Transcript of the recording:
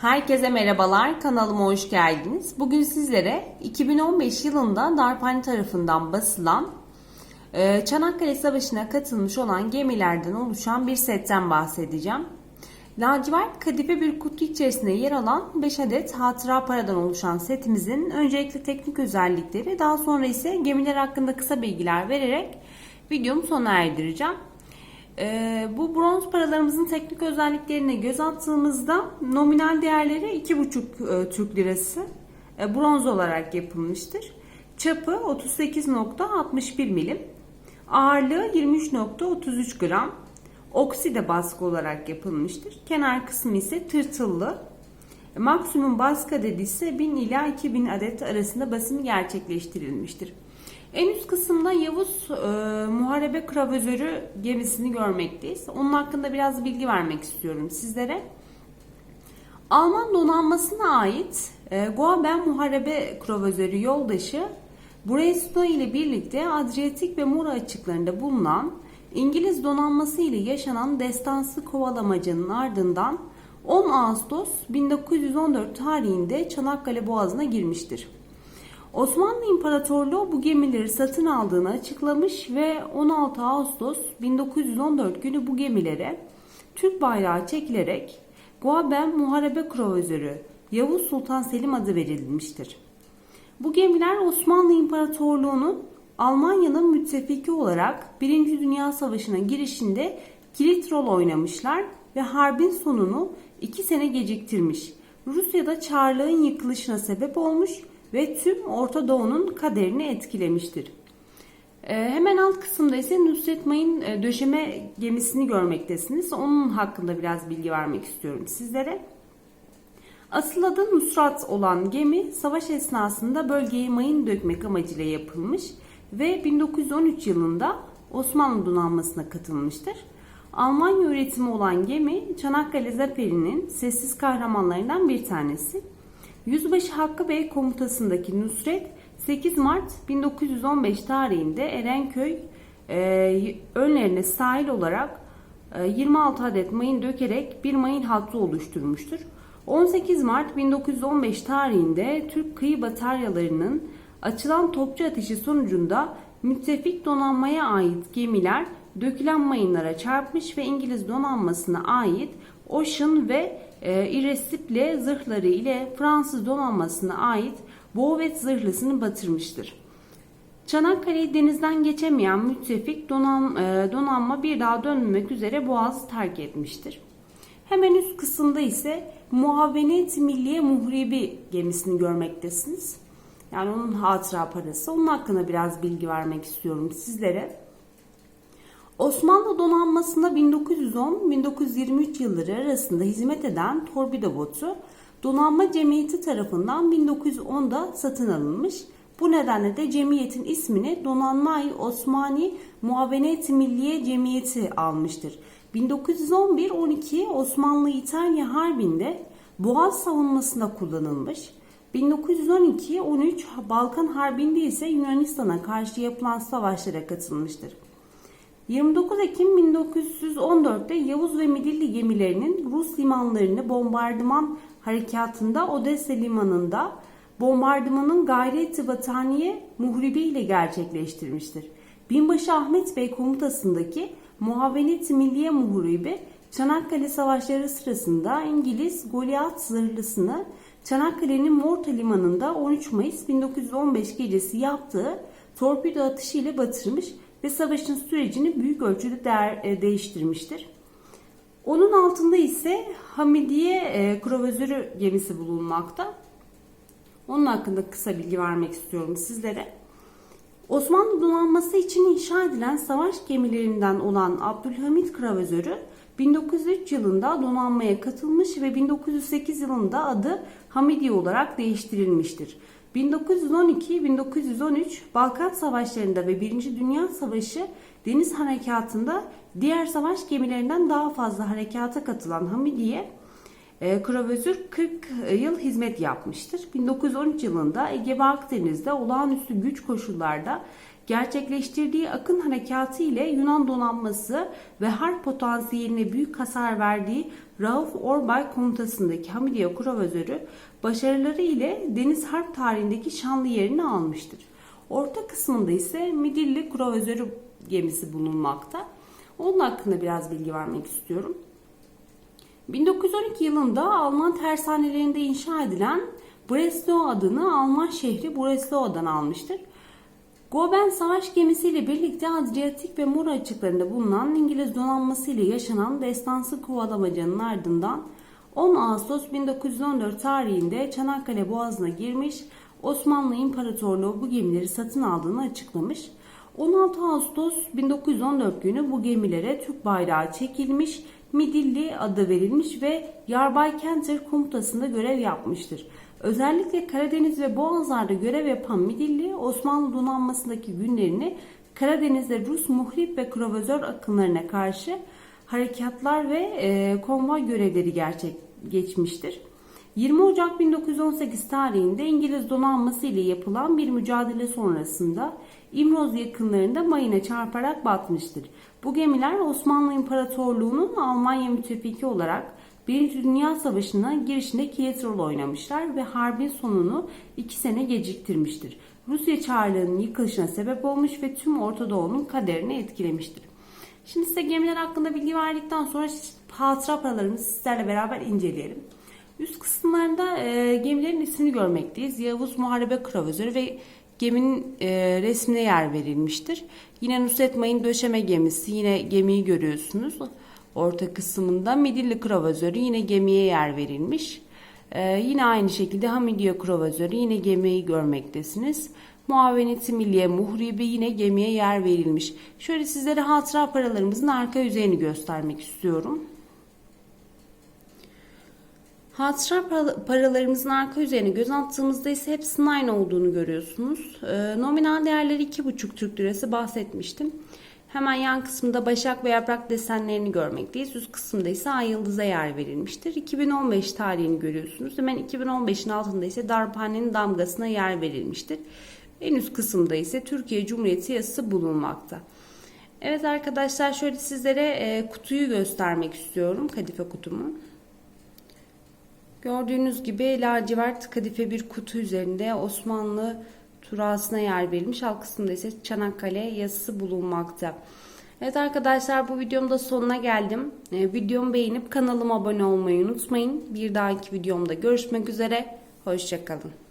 Herkese merhabalar, kanalıma hoş geldiniz. Bugün sizlere 2015 yılında Darphane tarafından basılan e, Çanakkale Savaşı'na katılmış olan gemilerden oluşan bir setten bahsedeceğim. Lacivert kadife bir kutu içerisinde yer alan 5 adet hatıra paradan oluşan setimizin öncelikle teknik özellikleri, daha sonra ise gemiler hakkında kısa bilgiler vererek videomu sona erdireceğim. Ee, bu bronz paralarımızın teknik özelliklerine göz attığımızda nominal değerleri 2,5 e, Türk lirası e, bronz olarak yapılmıştır. Çapı 38.61 milim. Ağırlığı 23.33 gram. Okside baskı olarak yapılmıştır. Kenar kısmı ise tırtıllı. Maksimum baskı adedi ise 1000 ila 2000 adet arasında basımı gerçekleştirilmiştir. En üst kısımda Yavuz e, Muharebe Kravözörü gemisini görmekteyiz. Onun hakkında biraz bilgi vermek istiyorum sizlere. Alman donanmasına ait e, Guaben Muharebe Kravözörü yoldaşı Breslau ile birlikte Adriyatik ve Mura açıklarında bulunan İngiliz donanması ile yaşanan destansı kovalamacının ardından 10 Ağustos 1914 tarihinde Çanakkale Boğazı'na girmiştir. Osmanlı İmparatorluğu bu gemileri satın aldığını açıklamış ve 16 Ağustos 1914 günü bu gemilere Türk bayrağı çekilerek Guaben Muharebe Kruvazörü Yavuz Sultan Selim adı verilmiştir. Bu gemiler Osmanlı İmparatorluğu'nun Almanya'nın müttefiki olarak 1. Dünya Savaşı'na girişinde kilit rol oynamışlar ve harbin sonunu 2 sene geciktirmiş. Rusya'da Çarlığın yıkılışına sebep olmuş ve tüm Orta Doğu'nun kaderini etkilemiştir. Ee, hemen alt kısımda ise Nusret Mayın e, döşeme gemisini görmektesiniz. Onun hakkında biraz bilgi vermek istiyorum sizlere. Asıl adı Nusrat olan gemi savaş esnasında bölgeye mayın dökmek amacıyla yapılmış ve 1913 yılında Osmanlı donanmasına katılmıştır. Almanya üretimi olan gemi Çanakkale Zaferi'nin sessiz kahramanlarından bir tanesi. Yüzbaşı Hakkı Bey komutasındaki Nusret 8 Mart 1915 tarihinde Erenköy e, önlerine sahil olarak e, 26 adet mayın dökerek bir mayın hattı oluşturmuştur. 18 Mart 1915 tarihinde Türk kıyı bataryalarının açılan topçu ateşi sonucunda müttefik donanmaya ait gemiler dökülen mayınlara çarpmış ve İngiliz donanmasına ait Ocean ve e, Irresistible zırhları ile Fransız donanmasına ait Bovet zırhlısını batırmıştır. Çanakkale'yi denizden geçemeyen müttefik donan, e, donanma bir daha dönmemek üzere Boğaz'ı terk etmiştir. Hemen üst kısımda ise Muavenet Milliye Muhribi gemisini görmektesiniz. Yani onun hatıra parası. Onun hakkında biraz bilgi vermek istiyorum sizlere. Osmanlı donanmasında 1910-1923 yılları arasında hizmet eden torpido botu Donanma Cemiyeti tarafından 1910'da satın alınmış. Bu nedenle de cemiyetin ismini Donanma-i Osmani Muavenet Milliye Cemiyeti almıştır. 1911-12 Osmanlı-İtalya Harbi'nde Boğaz savunmasında kullanılmış. 1912-13 Balkan Harbi'nde ise Yunanistan'a karşı yapılan savaşlara katılmıştır. 29 Ekim 1914'te Yavuz ve Midilli gemilerinin Rus limanlarını bombardıman harekatında Odessa limanında bombardımanın gayret vataniye muhribi gerçekleştirmiştir. Binbaşı Ahmet Bey komutasındaki Muhavenet Milliye Muhribi Çanakkale Savaşları sırasında İngiliz Goliath zırhlısını Çanakkale'nin Morta Limanı'nda 13 Mayıs 1915 gecesi yaptığı torpido atışı ile batırmış ve savaşın sürecini büyük ölçüde değer, e, değiştirmiştir. Onun altında ise Hamidiye e, Krovözörü gemisi bulunmakta. Onun hakkında kısa bilgi vermek istiyorum sizlere. Osmanlı donanması için inşa edilen savaş gemilerinden olan Abdülhamit Kravözörü 1903 yılında donanmaya katılmış ve 1908 yılında adı Hamidiye olarak değiştirilmiştir. 1912-1913 Balkan Savaşları'nda ve 1. Dünya Savaşı deniz harekatında diğer savaş gemilerinden daha fazla harekata katılan Hamidiye e, Kravözür 40 yıl hizmet yapmıştır. 1913 yılında Ege ve Akdeniz'de olağanüstü güç koşullarda gerçekleştirdiği akın harekatı ile Yunan donanması ve harp potansiyeline büyük hasar verdiği Rauf Orbay komutasındaki Hamidiye Kruvazörü başarıları ile deniz harp tarihindeki şanlı yerini almıştır. Orta kısmında ise Midilli Kruvazörü gemisi bulunmakta. Onun hakkında biraz bilgi vermek istiyorum. 1912 yılında Alman tersanelerinde inşa edilen Breslau adını Alman şehri Breslau'dan almıştır. Goben savaş gemisiyle birlikte Adriyatik ve Mora açıklarında bulunan İngiliz donanması ile yaşanan destansı kovalamacanın ardından 10 Ağustos 1914 tarihinde Çanakkale Boğazı'na girmiş, Osmanlı İmparatorluğu bu gemileri satın aldığını açıklamış. 16 Ağustos 1914 günü bu gemilere Türk bayrağı çekilmiş, Midilli adı verilmiş ve Yarbay Kenter komutasında görev yapmıştır. Özellikle Karadeniz ve Boğazlar'da görev yapan Midilli, Osmanlı donanmasındaki günlerini Karadeniz'de Rus muhrip ve krovazör akınlarına karşı harekatlar ve e, konvoy görevleri gerçek geçmiştir. 20 Ocak 1918 tarihinde İngiliz donanması ile yapılan bir mücadele sonrasında İmroz yakınlarında mayına çarparak batmıştır. Bu gemiler Osmanlı İmparatorluğu'nun Almanya müttefiki olarak Birinci Dünya Savaşı'na girişinde kilit rol oynamışlar ve harbin sonunu iki sene geciktirmiştir. Rusya Çarlığı'nın yıkılışına sebep olmuş ve tüm Orta Doğu'nun kaderini etkilemiştir. Şimdi size gemiler hakkında bilgi verdikten sonra hatıra paralarımızı sizlerle beraber inceleyelim. Üst kısımlarda e, gemilerin ismini görmekteyiz. Yavuz Muharebe Kravözörü ve geminin e, resmine yer verilmiştir. Yine Nusret Mayın döşeme gemisi. Yine gemiyi görüyorsunuz. Orta kısmında Midilli Kravözörü yine gemiye yer verilmiş. E, yine aynı şekilde Hamidiye Kravözörü yine gemiyi görmektesiniz. Muaveneti Milliye Muhribi yine gemiye yer verilmiş. Şöyle sizlere hatıra paralarımızın arka yüzeyini göstermek istiyorum. Hatıra paralarımızın arka yüzeyine göz attığımızda ise hepsinin aynı olduğunu görüyorsunuz. E, nominal değerleri 2,5 Türk lirası bahsetmiştim. Hemen yan kısmında başak ve yaprak desenlerini görmekteyiz. Üst kısımda ise ay yıldıza yer verilmiştir. 2015 tarihini görüyorsunuz. Hemen 2015'in altında ise darphanenin damgasına yer verilmiştir. En üst kısımda ise Türkiye Cumhuriyeti yazısı bulunmakta. Evet arkadaşlar şöyle sizlere e, kutuyu göstermek istiyorum. Kadife kutumu. Gördüğünüz gibi lacivert kadife bir kutu üzerinde Osmanlı turasına yer verilmiş. Alt kısmında ise Çanakkale yazısı bulunmakta. Evet arkadaşlar bu videomda sonuna geldim. Ee, videomu beğenip kanalıma abone olmayı unutmayın. Bir dahaki videomda görüşmek üzere. Hoşçakalın.